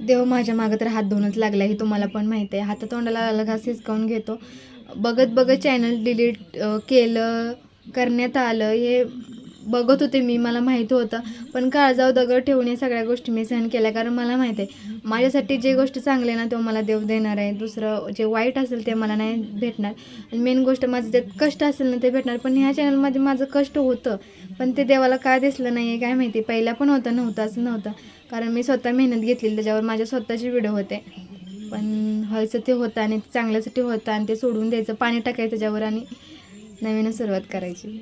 देव माझ्या मागं तर हात धुवूनच लागला हे तुम्हाला पण माहीत आहे. हातातोंडाला अलग हिसकावून घेतो. बघत बघत चॅनल डिलीट केलं करण्यात आलं हे बघत होते मी मला माहीत होतं. पण काळजाव दगड ठेवून या सगळ्या गोष्टी मी सहन केल्या. कारण मला माहीत आहे माझ्यासाठी जे गोष्ट चांगली आहे ना तो मला देव देणार आहे. दुसरं जे वाईट असेल ते मला नाही भेटणार. आणि मेन गोष्ट माझं जे कष्ट असेल ना ते भेटणार. पण ह्या चॅनलमध्ये माझं कष्ट होतं. पण ते देवाला काय दिसलं नाही आहे काय माहिती. पहिला पण होतं नव्हतं असं नव्हतं. कारण मी स्वतः मेहनत घेतलेली त्याच्यावर माझ्या स्वतःचे व्हिडिओ होते. पण व्हायचं ते होतं आणि ते चांगल्यासाठी होतं आणि ते सोडून द्यायचं. पाणी टाकायचं त्याच्यावर आणि नवीन सुरुवात करायची.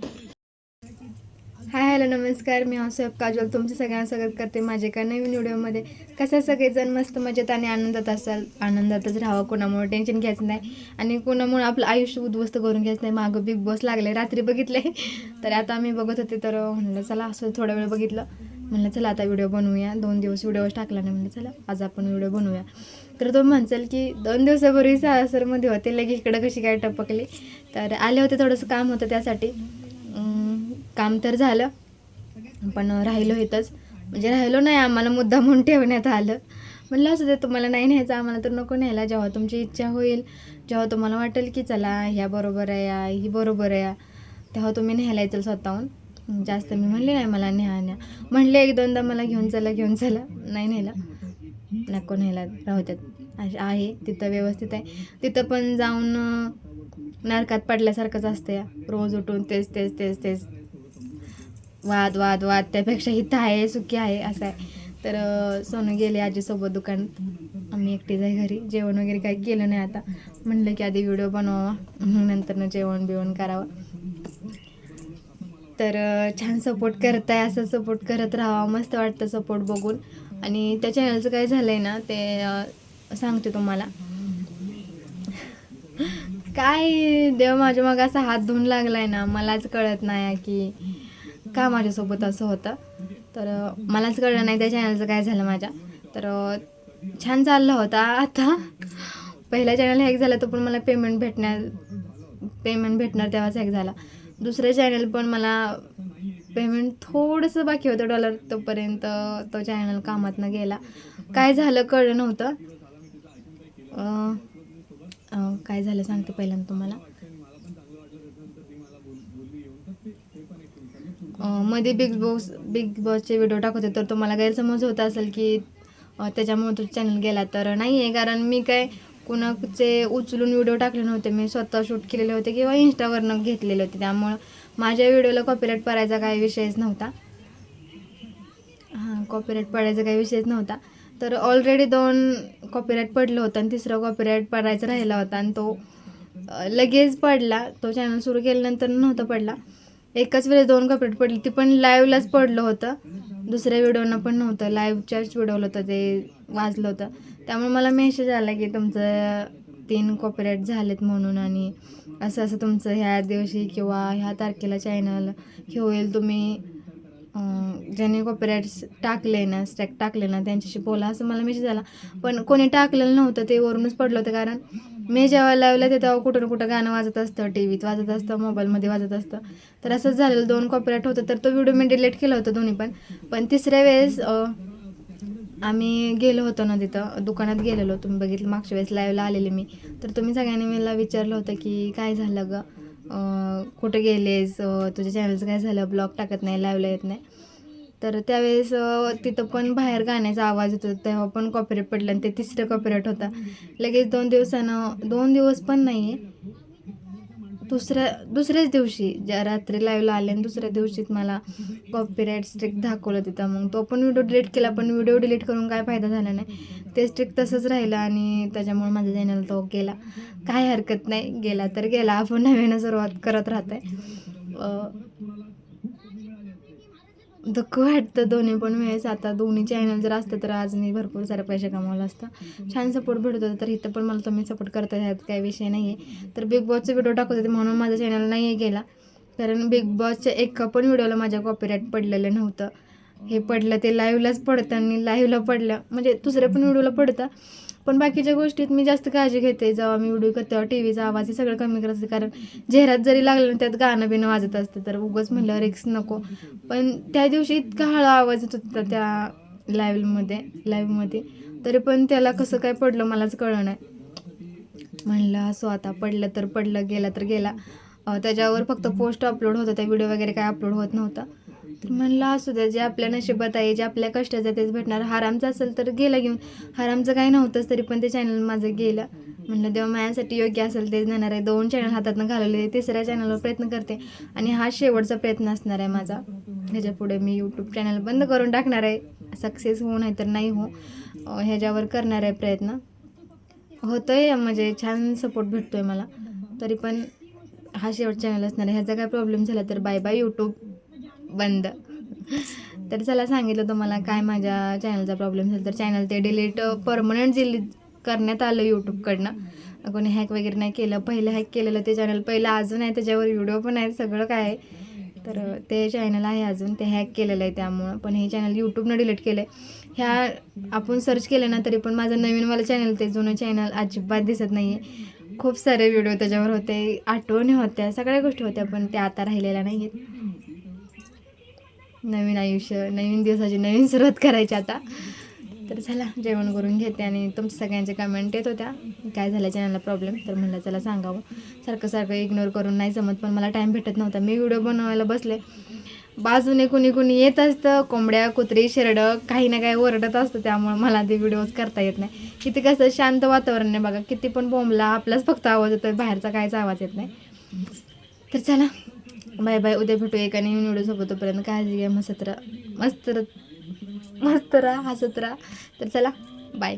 हॅलो नमस्कार. मी हौसफ काजोल तुमचं सगळ्यांना स्वागत करते माझ्या एका नवीन व्हिडिओमध्ये. कसं सगळेजण मस्त मजेत आणि आनंदात असाल? आनंदातच राहावं कोणामुळे टेन्शन घ्यायचं नाही. आणि कोणामुळे आपलं आयुष्य उद्ध्वस्त करून घ्यायचं नाही. मागं बिग बॉस लागले रात्री बघितले. तर आता मी बघत होते तर म्हणलं चला असं थोडा वेळ बघितलं. म्हणलं चला आता व्हिडिओ बनवूया. दोन दिवस व्हिडिओ टाकला नाही. म्हणलं चला आज आपण व्हिडिओ बनवूया. तर तो म्हणचाल की दोन दिवसापूर्वी सासरमध्ये होते लगे इकडं कशी काय टपकली. तर आले होते थोडंसं काम होतं त्यासाठी. काम तर झालं. पण राहिलो इथंच. म्हणजे राहिलो नाही आम्हाला मुद्दा म्हणून ठेवण्यात आलं. म्हणलं असं ते तुम्हाला नाही न्यायचं आम्हाला तर नको न्यायला. जेव्हा तुमची इच्छा होईल जेव्हा तुम्हाला वाटेल की चला ह्या बरोबर आहे या ही बरोबर आहे या. तेव्हा तुम्ही न्यायला येचाल स्वतःहून. जास्त मी म्हणले नाही मला न्या न्या. म्हणले एक दोनदा मला घेऊन चला घेऊन चला. नाही न्यायला. नको न्यायला राहू द्यात. अश- आहे तिथं व्यवस्थित आहे. तिथं पण जाऊन नरकात पडल्यासारखंच असतं या. रोज उठून तेच तेच तेच तेच. वाद वाद वाद त्यापेक्षा इथं आहे सुखी आहे असं आहे. तर सोनू गेले आजीसोबत दुकानात. आम्ही एकटीच आहे घरी. जेवण वगैरे काही केलं नाही आता. म्हणलं की आधी व्हिडिओ बनवावा. नंतरनं जेवण बिवण करावं. तर छान सपोर्ट करताय असं सपोर्ट करत राहावा. मस्त वाटतं सपोर्ट बघून. आणि त्या चॅनलचं काय झालं आहे ना ते सांगते तुम्हाला. काय देव माझ्या मग असा हात धुवून आहे ना मलाच कळत नाही की का माझ्यासोबत असं होतं? तर मलाच कळलं नाही त्या चॅनलचं काय झालं माझ्या. तर छान चाललं होता आता. पहिला चॅनल हॅक झाला तो पण मला पेमेंट भेटण्या पेमेंट भेटणार तेव्हाच हॅक झाला. दुसरं चॅनल पण मला पेमेंट थोडंसं बाकी होतं डॉलर तोपर्यंत तो चॅनल कामातनं गेला. काय झालं कळलं नव्हतं. काय झालं सांगते पहिल्यांदा तुम्हाला. मध्ये बिग बॉस बिग बॉसचे व्हिडिओ टाकत होते तर तुम्हाला गैरसमज होत असेल की त्याच्यामुळं त्याच्यामुळे तो चॅनल गेला. तर नाही आहे कारण मी काय कुणाचे उचलून व्हिडिओ टाकले नव्हते. मी स्वतः शूट केलेले होते किंवा इंस्टावरनं घेतलेले होते. त्यामुळं माझ्या व्हिडिओला कॉपीराईट पडायचा काही विषयच नव्हता. हां कॉपीराईट पडायचा काही विषयच नव्हता. तर ऑलरेडी दोन कॉपीराईट पडलं होतं आणि तिसरा कॉपीराईट पडायचा राहिला होता. आणि तो लगेच पडला. तो चॅनल सुरू केल्यानंतर नव्हता पडला. एकाच वेळेस दोन कपडे पडली ती पण लाईव्हलाच पडलं होतं. दुसऱ्या व्हिडिओनं पण नव्हतं. लाईव्हच्याच व्हिडिओला होतं ते वाजलं होतं. त्यामुळे मला मेसेज आला की तुमचं तीन कॉपरेट झालेत म्हणून आणि असं असं तुमचं ह्या दिवशी किंवा ह्या तारखेला चॅनल हे होईल तुम्ही ज्यांनी कॉपीराईट्स टाकले ना स्टॅक टाकले ना त्यांच्याशी बोला. असं मला मेसेज आला. पण कोणी टाकलेलं नव्हतं ते वरूनच पडलं होतं कारण मी जेव्हा लावलं ते तेव्हा कुठं ना कुठं गाणं वाजत असतं टी व्हीत वाजत असतं मोबाईलमध्ये वाजत असतं. तर असंच झालेलं दोन कॉपीराईट होतं. तर तो व्हिडिओ मी डिलीट केला होता दोन्ही पण. पण तिसऱ्या वेळेस आम्ही गेलो होतो ना तिथं दुकानात गेलेलो तुम्ही बघितलं मागच्या वेळेस लाईव्हला आलेले मी. तर तुम्ही सगळ्यांनी मला विचारलं होतं की काय झालं ग? कुठं गेलेस? तुझ्या चॅनलचं काय झालं? ब्लॉग टाकत नाही लाईव्हला येत नाही. तर त्यावेळेस तिथं पण बाहेर गाण्याचा आवाज येतो तेव्हा पण कॉपीरेट पडलं आणि ते तिसरं कॉपीराईट होता. लगेच दोन दिवसानं दोन दिवस पण नाही आहे दुसऱ्या दुसऱ्याच दिवशी ज्या रात्री लाईव्हला आले आणि दुसऱ्या दिवशीच मला कॉपीराईट स्ट्रिक दाखवलं तिथं. मग तो पण व्हिडिओ डिलीट केला पण व्हिडिओ डिलीट करून काय फायदा झाला नाही. ते स्ट्रिक तसंच राहिलं आणि त्याच्यामुळे माझा चॅनल तो गेला. काय हरकत नाही. गेला तर गेला. आपण नव्यानं सुरुवात करत राहत आहे दुःख वाटतं दोन्ही पण वेळेस. आता दोन्ही चॅनल जर असतं तर आज मी भरपूर सारे पैसे कमावलं असतं. छान सपोर्ट भेटत होता तर इथं पण मला तुम्ही सपोर्ट करता ह्यात काही विषय नाही आहे तर बिग बॉसचे व्हिडिओ टाकत होते म्हणून माझा चॅनल नाही आहे गेला. कारण बिग बॉसच्या एका पण व्हिडिओला माझ्या कॉपीराईट पडलेलं नव्हतं. हे पडलं ते लाईव्हलाच पडतं आणि लाईव्हला पडलं. म्हणजे दुसऱ्या पण व्हिडिओला पडतं. पण बाकीच्या गोष्टीत मी जास्त काळजी घेते. जेव्हा मी व्हिडिओ करते तेव्हा टी व्हीचा आवाज हे सगळं कमी करत असते. कारण जेहरात जरी लागलं ना त्यात गाणं बिणं वाजत असतं. तर उगच म्हणलं रिक्स नको. पण त्या दिवशी इतका हळू आवाज येत होता त्या लाईव्हमध्ये लाईव्हमध्ये. तरी पण त्याला कसं काय पडलं मलाच कळलं नाही. म्हणलं असो आता पडलं तर पडलं गेला तर गेला. त्याच्यावर फक्त पोस्ट अपलोड होतं. त्या व्हिडिओ वगैरे काय अपलोड होत नव्हता. तर म्हणलं असू द्या जे आपल्या नशिबात आहे जे आपल्या कष्टाचं आहे तेच भेटणार. हरामचं असेल तर गेलं घेऊन. हरामचं काही नव्हतंच तरी पण ते चॅनल माझं गेलं. म्हणलं देवा माझ्यासाठी योग्य असेल तेच नेणार आहे. दोन चॅनल हातातनं घालवले तिसऱ्या चॅनलवर प्रयत्न करते. आणि हा शेवटचा प्रयत्न असणार आहे माझा. ह्याच्या पुढे मी यूट्यूब चॅनल बंद करून टाकणार आहे. सक्सेस हो नाही तर नाही हो ह्याच्यावर करणार आहे प्रयत्न. होतोय म्हणजे छान सपोर्ट भेटतोय मला. तरी पण हा शेवट चॅनल असणार आहे. ह्याचा काय प्रॉब्लेम झाला तर बाय बाय यूट्यूब बंद. तर चला सांगितलं तुम्हाला काय माझ्या चॅनलचा प्रॉब्लेम झाला तर चॅनल ते डिलीट परमनंट डिलीट करण्यात आलं यूट्यूबकडनं कोणी हॅक वगैरे नाही केलं. पहिलं हॅक केलेलं ते चॅनल पहिलं अजून आहे त्याच्यावर व्हिडिओ पण आहेत. सगळं काय आहे. तर ते चॅनल आहे अजून. ते हॅक केलेलं आहे त्यामुळं. पण हे चॅनल यूट्यूबनं डिलीट केलं आहे ह्या आपण सर्च केलं ना तरी पण माझं नवीनवालं चॅनल ते जुनं चॅनल अजिबात दिसत नाही आहे खूप सारे व्हिडिओ त्याच्यावर होते. आठवणी होत्या. सगळ्या गोष्टी होत्या पण त्या आता राहिलेल्या नाही आहेत नवीन आयुष्य नवीन दिवसाची नवीन सुरुवात करायची आता. तर चला जेवण करून घेते आणि तुमच्या सगळ्यांच्या कमेंट येत होत्या. काय झालं चॅनलला प्रॉब्लेम तर म्हणलं चला सांगावं. सारखं सारखं इग्नोर करून नाही जमत पण मला टाईम भेटत नव्हता. मी व्हिडिओ बनवायला बसले. बाजूने कुणी कुणी येत असतं. कोंबड्या कुत्री शेरडं काही ना काही ओरडत असतं. त्यामुळे मला ते व्हिडिओज करता येत नाही. किती कसं शांत वातावरण आहे बघा. किती पण बोंबला आपलाच फक्त आवाज येतो बाहेरचा काहीच आवाज येत नाही. तर चला बाय बाय उद्या भेटू एका नवीन व्हिडिओ सोबत. तोपर्यंत काळजी घ्या मस्त राहा. मस्त मस्त राहा हसत राहा. तर चला बाय.